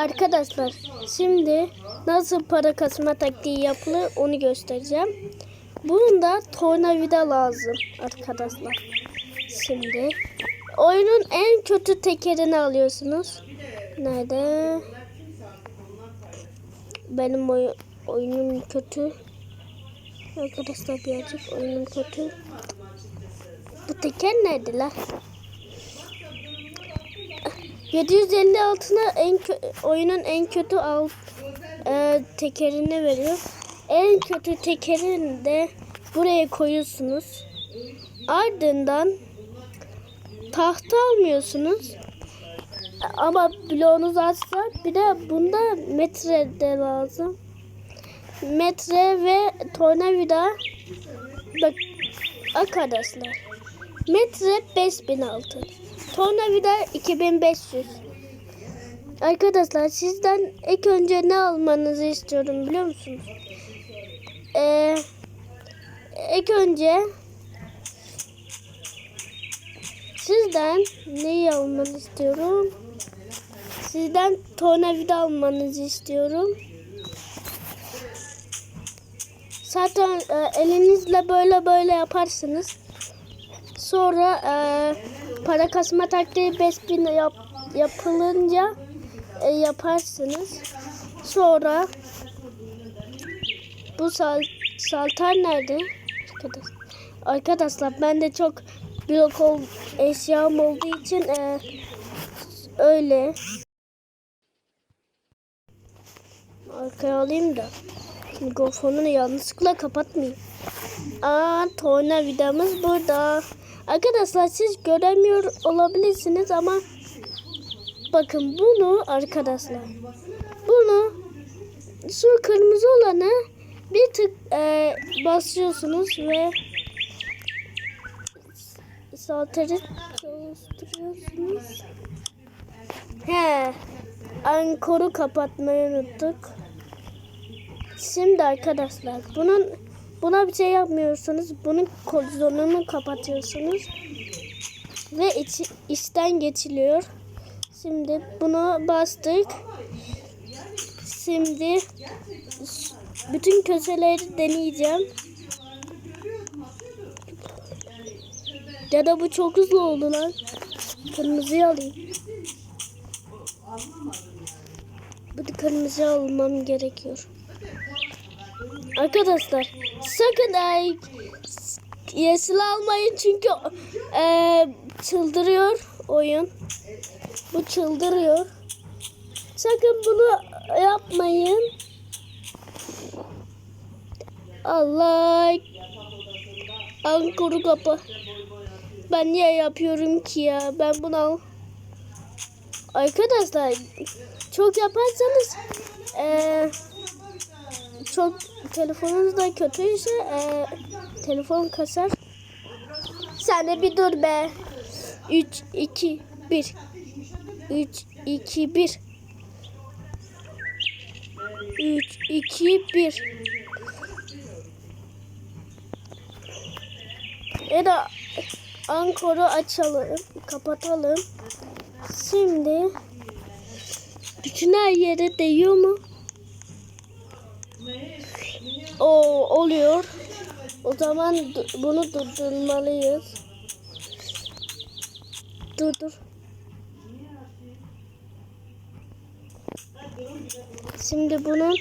Arkadaşlar şimdi nasıl para kasma taktiği yapılır onu göstereceğim. Bunun da tornavida lazım arkadaşlar. Şimdi oyunun en kötü tekerini alıyorsunuz. Nerede? Benim oy oyunum kötü. Arkadaşlar birazcık oyunum kötü. Bu teker nerede lan? 750 altına en oyunun en kötü alt e, tekerini veriyor. En kötü tekerini de buraya koyuyorsunuz. Ardından tahta almıyorsunuz. Ama bloğunuz azsa bir de bunda metre de lazım. Metre ve tornavida bak arkadaşlar metre 5000 altın. Tornavida 2500. Arkadaşlar sizden ilk önce ne almanızı istiyorum biliyor musunuz? Ee, ilk önce sizden neyi almanızı istiyorum? Sizden tornavida almanızı istiyorum. Zaten e, elinizle böyle böyle yaparsınız. Sonra e, para kasma taktiği 5000 yap, yapılınca e, yaparsınız. Sonra bu sal, saltar nerede? Arkadaş, arkadaşlar ben de çok blok ol, eşyam olduğu için e, öyle. Arkaya alayım da mikrofonunu yanlışlıkla kapatmayayım. Aa tornavidamız burada. Arkadaşlar siz göremiyor olabilirsiniz ama bakın bunu arkadaşlar bunu şu kırmızı olanı bir tık e, basıyorsunuz ve salteri çalıştırıyorsunuz. He, ankoru kapatmayı unuttuk. Şimdi arkadaşlar bunun buna bir şey yapmıyorsunuz. Bunun kolizonunu kapatıyorsunuz. Ve içi, içten geçiliyor. Şimdi bunu bastık. Şimdi bütün köşeleri deneyeceğim. Ya da bu çok hızlı oldu lan. Kırmızıyı alayım. Bu da kırmızı almam gerekiyor. Arkadaşlar sakın ay yeşil almayın çünkü e, çıldırıyor oyun. Bu çıldırıyor. Sakın bunu yapmayın. Allah. Ankoru kapı. Ben niye yapıyorum ki ya? Ben bunu al. Arkadaşlar çok yaparsanız eee çok telefonunuz da kötüyse e, telefon kasar. Sen de bir dur be. 3 2 1 3 2 1 3 2 1 Ya da ankoru açalım, kapatalım. Şimdi bütün her yere değiyor mu? O oluyor. O zaman bunu durdurmalıyız. Durdur. Şimdi bunun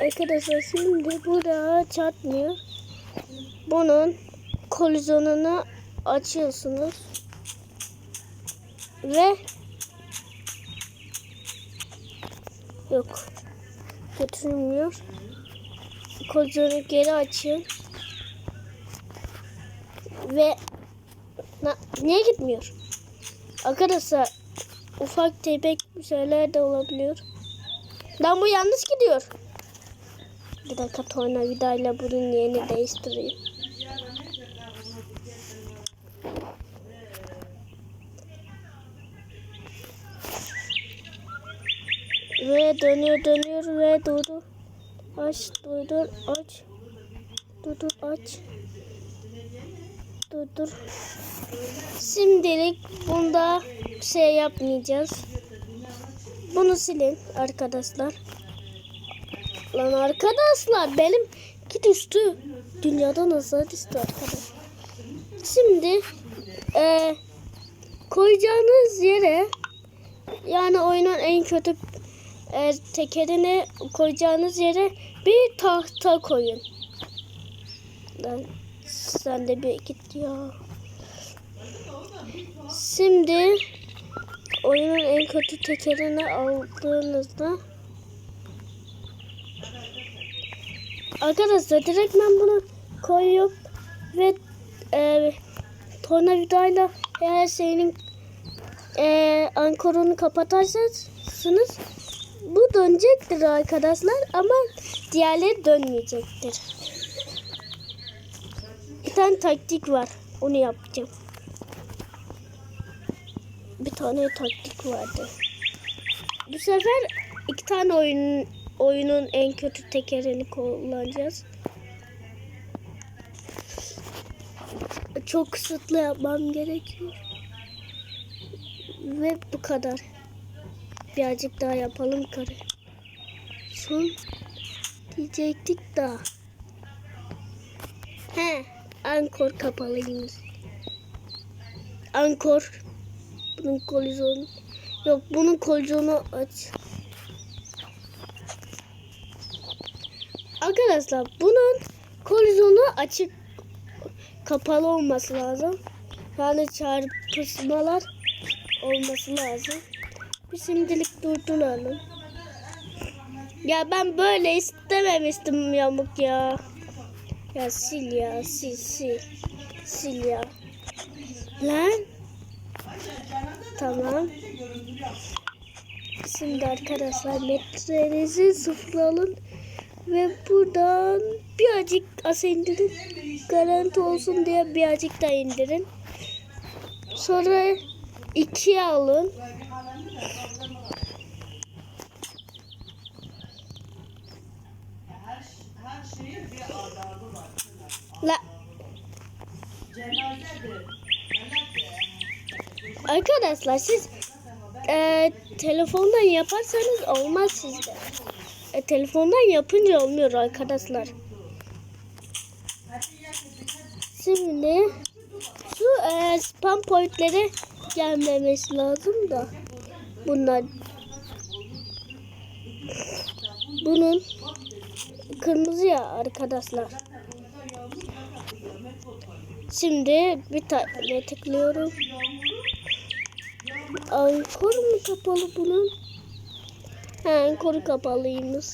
arkadaşlar şimdi bu da çatmıyor. Bunun kolizyonunu açıyorsunuz. Ve yok götürmüyor. Kolizyonu geri açın. Ve na, niye gitmiyor? Arkadaşlar ufak tefek şeyler de olabiliyor. Lan bu yanlış gidiyor. Bir dakika tornavidayla bunun yerini değiştireyim. Ve dönüyor dönüyor ve durdur. Aç durdur aç. Durdur aç. Durdur. Şimdilik bunda şey yapmayacağız. Bunu silin arkadaşlar. Lan arkadaşlar benim git üstü. Dünyada nasıl düştü arkadaş. Şimdi e, koyacağınız yere yani oyunun en kötü e, tekerini koyacağınız yere bir tahta koyun. Lan sen de bir git ya. Şimdi oyunun en kötü tekerini aldığınızda Arkadaşlar direkt ben bunu koyup ve e, tornavidayla her şeyinin e, ankorunu kapatarsanız bu dönecektir arkadaşlar ama diğerleri dönmeyecektir. Bir tane taktik var. Onu yapacağım. Bir tane taktik vardı. Bu sefer iki tane oyun oyunun en kötü tekerini kullanacağız. Çok kısıtlı yapmam gerekiyor. Ve bu kadar. Birazcık daha yapalım kare. Son diyecektik daha. He, ankor kapalıymış. Ankor. Bunun kolizyonu. Yok, bunun kolizyonu aç. Arkadaşlar bunun kolizyonu açık kapalı olması lazım. Yani çarpışmalar olması lazım. Bir şimdilik durduralım. Ya ben böyle istememiştim yamuk ya. Ya sil ya sil sil. Sil ya. Lan. Tamam. Şimdi arkadaşlar metrenizi sıfırlayalım. Ve buradan birazcık asa indirin. Garanti olsun diye birazcık da indirin. Sonra ikiye alın. Her, her şeyin bir adabı var. La arkadaşlar siz e, telefondan yaparsanız olmaz sizde. E, telefondan yapınca olmuyor arkadaşlar. Şimdi şu e, spam pointlere gelmemesi lazım da bunlar bunun kırmızı ya arkadaşlar. Şimdi bir tane tıklıyorum. Ankor mu kapalı bunun? He, ankoru kapalıymış.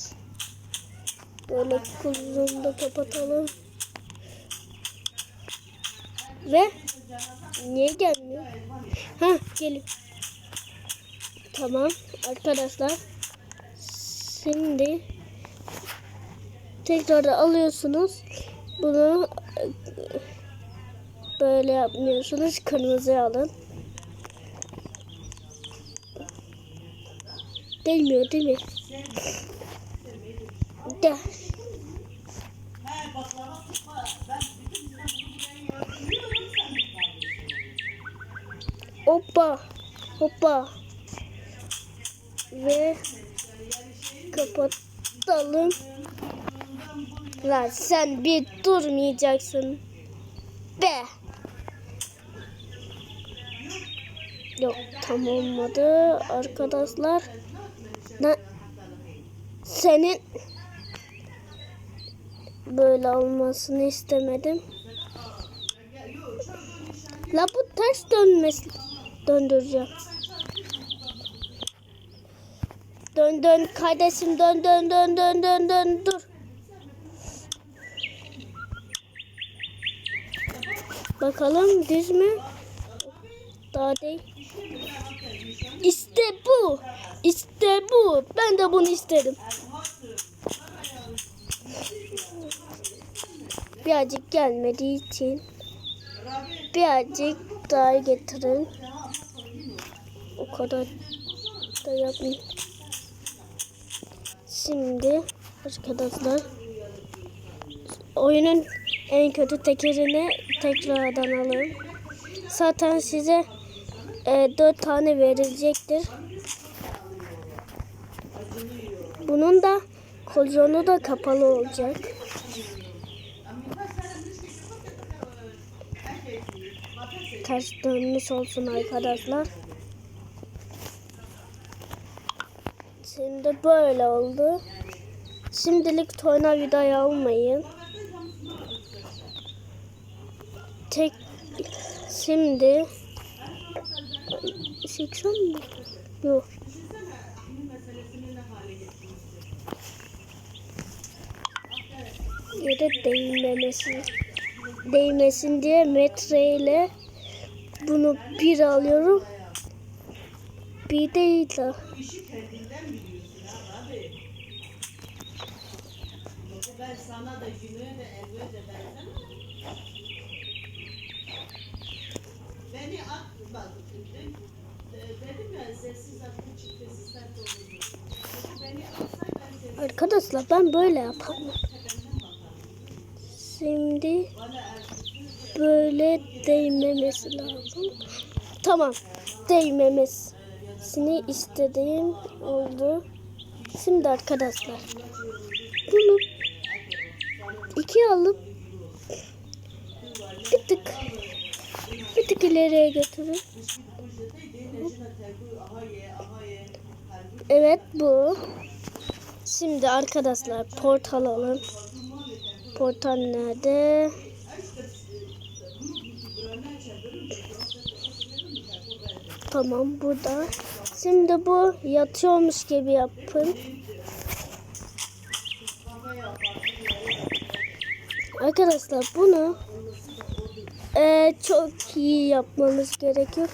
Böyle kulunu da kapatalım. Ve niye gelmiyor? Ha geliyor. Tamam arkadaşlar. Şimdi tekrar alıyorsunuz. Bunu böyle yapmıyorsunuz. Kırmızıya alın. Değmiyor değil mi? De. Hoppa. Hoppa. Ve kapatalım. Lan sen bir durmayacaksın. Be. Yok tam olmadı arkadaşlar. Ne? Senin böyle olmasını istemedim. La bu ters dönmesi döndüreceğim. Dön dön kardeşim dön dön dön dön dön dön dur. Bakalım düz mü? Daha değil. İşte bu. İşte bu. Ben de bunu istedim. Birazcık gelmediği için birazcık daha getirin. O kadar da yapmayayım. Şimdi arkadaşlar oyunun en kötü tekerini tekrardan alın. Zaten size e, 4 tane verilecektir. bunun da kolonu da kapalı olacak. Ters dönmüş olsun arkadaşlar. Şimdi böyle oldu. Şimdilik tornavidayı almayın. Tek şimdi 80 mi? Yok. Yere değmemesi değmesin diye metreyle bunu bir alıyorum. Bir de. Abi. Ben sana da gününe de evvelce versem. Beni Arkadaşlar ben böyle yapamam. Şimdi böyle değmemesi lazım. Tamam. Değmemesini istediğim oldu. Şimdi arkadaşlar bunu iki alıp bir tık bir tık ileriye götürün. Evet bu. Şimdi arkadaşlar portal alın. Portal nerede? Tamam burada. Şimdi bu yatıyormuş gibi yapın. Arkadaşlar bunu eee, çok iyi yapmanız gerekiyor.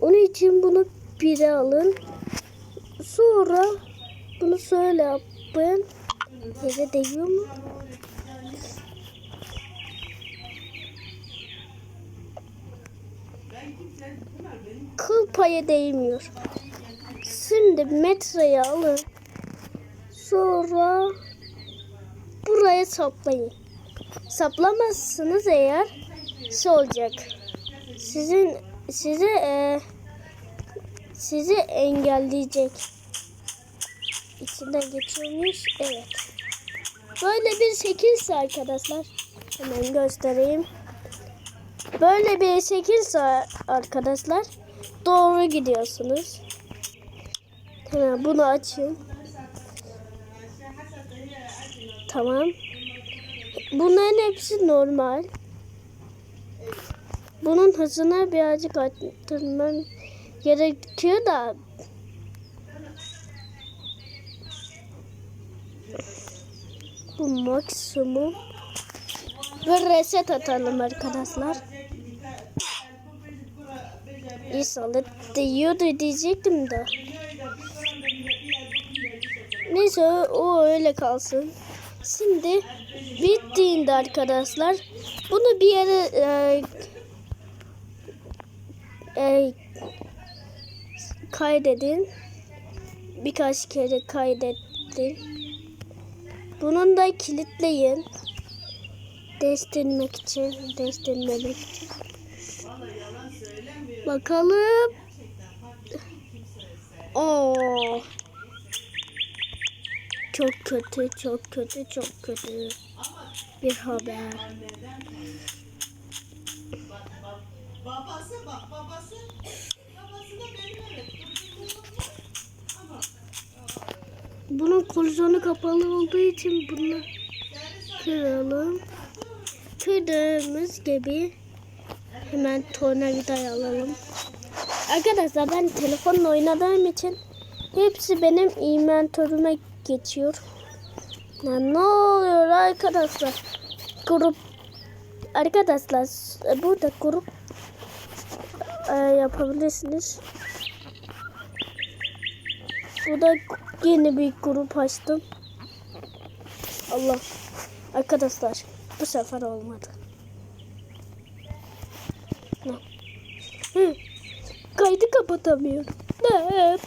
Onun için bunu bire alın. Sonra bunu şöyle yapın. Yere değiyor mu? Kıl payı değmiyor. Şimdi metreyi alın. Sonra buraya saplayın. Saplamazsınız eğer şey olacak. Sizin size e, sizi engelleyecek. İçinden geçiyor muyuz? Evet. Böyle bir şekilse arkadaşlar. Hemen göstereyim. Böyle bir şekilse arkadaşlar doğru gidiyorsunuz. Hemen bunu açın. Tamam. Bunların hepsi normal. Bunun hızını birazcık arttırmam gerekiyor da bu maksimum ve reset atalım arkadaşlar. İnşallah değiyordu diyecektim de. Neyse o öyle kalsın. Şimdi bittiğinde arkadaşlar bunu bir yere e, e, kaydedin. Birkaç kere kaydettim. Bunun da kilitleyin. Değiştirmek için, değiştirmemek için. Bakalım. Oo. Çok kötü, çok kötü, çok kötü. Bir haber. Babası bak babası. Babası da benim evet. Bunun kolizyonu kapalı olduğu için bunu kıralım. Kırdığımız gibi hemen tornavidayı alalım. Arkadaşlar ben telefonla oynadığım için hepsi benim inventörüme geçiyor. Ya ne oluyor arkadaşlar? Grup arkadaşlar burada grup e, yapabilirsiniz. Burada yeni bir grup açtım. Allah. Arkadaşlar bu sefer olmadı. Hı. Kaydı kapatamıyorum. Ne?